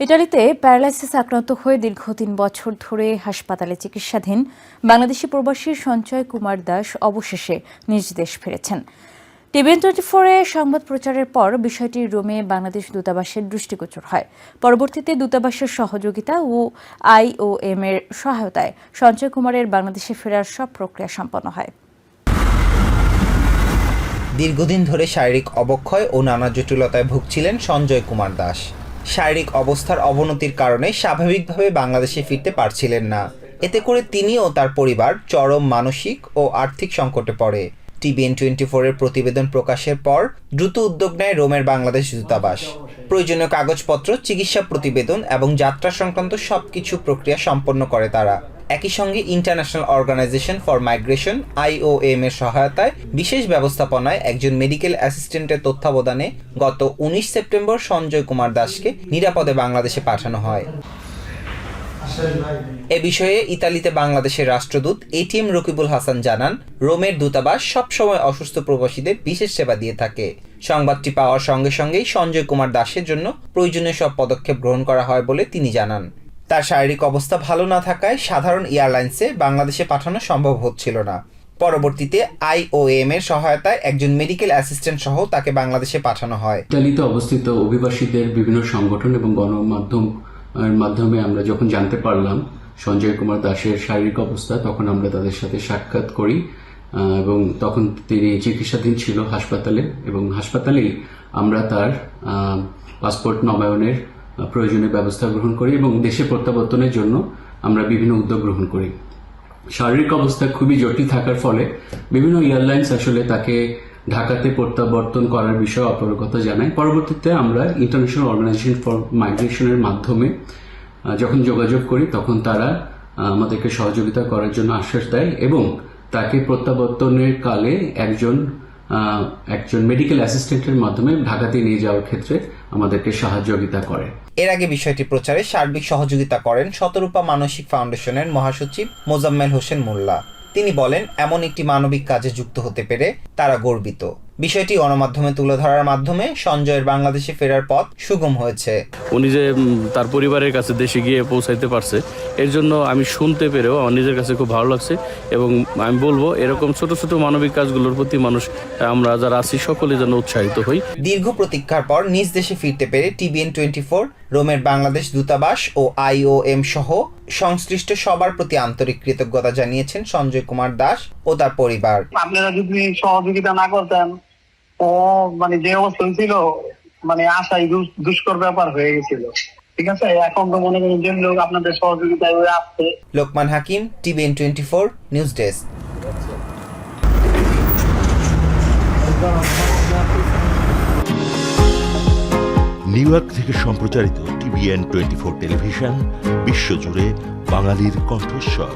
ইটালিতে প্যারালাইসিস আক্রান্ত হয়ে দীর্ঘ তিন বছর ধরে হাসপাতালে চিকিৎসাধীন বাংলাদেশি প্রবাসী সঞ্চয় কুমার দাস অবশেষে নিজ দেশ ফিরেছেন। টিভিএন টোয়েন্টি ফোরে সংবাদ প্রচারের পর বিষয়টি রোমে বাংলাদেশ দূতাবাসের দৃষ্টিগোচর হয়। পরবর্তীতে দূতাবাসের সহযোগিতা ও আইওএম এর সহায়তায় সঞ্চয় কুমারের বাংলাদেশে ফেরার সব প্রক্রিয়া সম্পন্ন হয়। দীর্ঘদিন ধরে শারীরিক অবক্ষয় ও নানা জটিলতায় ভুগছিলেন সঞ্জয় কুমার দাস। শারীরিক অবস্থার অবনতির কারণে স্বাভাবিকভাবে বাংলাদেশে ফিরতে পারছিলেন না। এতে করে তিনি ও তার পরিবার চরম মানসিক ও আর্থিক সংকটে পড়ে। টিবিএন টোয়েন্টি ফোরের প্রতিবেদন প্রকাশের পর দ্রুত উদ্যোগ নেয় রোমের বাংলাদেশ দূতাবাস। প্রয়োজনীয় কাগজপত্র, চিকিৎসা প্রতিবেদন এবং যাত্রা সংক্রান্ত সবকিছু প্রক্রিয়া সম্পন্ন করে তারা। একই সঙ্গে international organisation for migration IOM এর সহায়তায় বিশেষ ব্যবস্থাপনায় একজন মেডিকেল অ্যাসিস্ট্যান্টের তত্ত্বাবধানে গত উনিশ সেপ্টেম্বর সঞ্জয় কুমার দাসকে নিরাপদে বাংলাদেশে পাঠানো হয়। এ বিষয়ে ইতালিতে বাংলাদেশের রাষ্ট্রদূত এটিএম রকিবুল হাসান জানান, রোমের দূতাবাস সবসময় অসুস্থ প্রবাসীদের বিশেষ সেবা দিয়ে থাকে। সংবাদটি পাওয়ার সঙ্গে সঙ্গেই সঞ্জয় কুমার দাসের জন্য প্রয়োজনীয় সব পদক্ষেপ গ্রহণ করা হয় বলে তিনি জানান। তার শারীরিক অবস্থা ভালো না থাকায় সাধারণ এয়ারলাইন্সে বাংলাদেশে পাঠানো সম্ভব হচ্ছিল না। পরবর্তীতে আইওএম এর সহায়তায় একজন মেডিকেল অ্যাসিস্ট্যান্ট সহ তাকে বাংলাদেশে পাঠানো হয়। ইতালিতে অবস্থিত অভিবাসীদের বিভিন্ন সংগঠন এবং গণমাধ্যম মাধ্যমে আমরা যখন জানতে পারলাম সঞ্জয় কুমার দাসের শারীরিক অবস্থা, তখন আমরা তাদের সাথে সাক্ষাৎ করি এবং তখন তিনি চিকিৎসাধীন ছিল হাসপাতালে এবং হাসপাতালেই আমরা তার পাসপোর্ট নবায়নের প্রয়োজনীয় ব্যবস্থা গ্রহণ করি এবং দেশে প্রত্যাবর্তনের জন্য আমরা বিভিন্ন উদ্যোগ গ্রহণ করি। শারীরিক অবস্থা খুবই জটিল থাকার ফলে বিভিন্ন এয়ারলাইন্স আসলে তাকে ঢাকাতে প্রত্যাবর্তন করার বিষয়ে অপরগতা জানায়। পরবর্তীতে আমরা ইন্টারন্যাশনাল অর্গানাইজেশন ফর মাইগ্রেশনের মাধ্যমে যখন যোগাযোগ করি তখন তারা আমাদেরকে সহযোগিতা করার জন্য আশ্বাস দেয় এবং তাকে প্রত্যাবর্তনের কালে একজন একজন মেডিকেল অ্যাসিস্ট্যান্টের মাধ্যমে ঢাকাতে নিয়ে যাওয়ার ক্ষেত্রে আমাদেরকে সহযোগিতা করে। এর আগে বিষয়টি প্রচারে সার্বিক সহযোগিতা করেন শতরূপা মানসিক ফাউন্ডেশনের মহাসচিব মোজাম্মেল হোসেন মোল্লা। তিনি বলেন, এমন একটি মানবিক কাজে যুক্ত হতে পেরে তারা গর্বিত। বিষয়টি গণমাধ্যমে তুলে ধরার মাধ্যমে সঞ্জয়ের বাংলাদেশে ফেরার পথ সুগম হয়েছে। উনি যে তার পরিবারের কাছে দেশে গিয়ে পৌঁছাইতে পারছে এর জন্য আমি শুনতে পেরেও আমার নিজের কাছে খুব ভালো লাগছে এবং আমি বলব এরকম ছোট ছোট মানবিক কাজগুলোর প্রতি মানুষ আমরা যারা আছি সকলে যেন উৎসাহিত হই। দীর্ঘ প্রতীক্ষার পর নিজ দেশে ফিরতে পেরে টিবিএন টোয়েন্টি ফোর রোমের বাংলাদেশ দূতাবাস ও আইওএম সহ সংশ্লিষ্ট সবার প্রতি আন্তরিক কৃতজ্ঞতা জানিয়েছেন সঞ্জয় কুমার দাস ও তার পরিবার। আপনারা যদি সহযোগিতা না করতেন ও মানে যে অবস্থা ছিল মানে আশাই দুষ্কর ব্যাপার হয়ে গেছিল। ঠিক আছে? এখন তো মনে করেন যে লোক আপনাদের সহযোগিতায় ওই আসছে। Lokman Hakim TBN twenty four news desk. New York থেকে সম্প্রচারিত টিভিএন টোয়েন্টি ফোর টেলিভিশন বিশ্বজুড়ে বাঙালির কণ্ঠস্বর।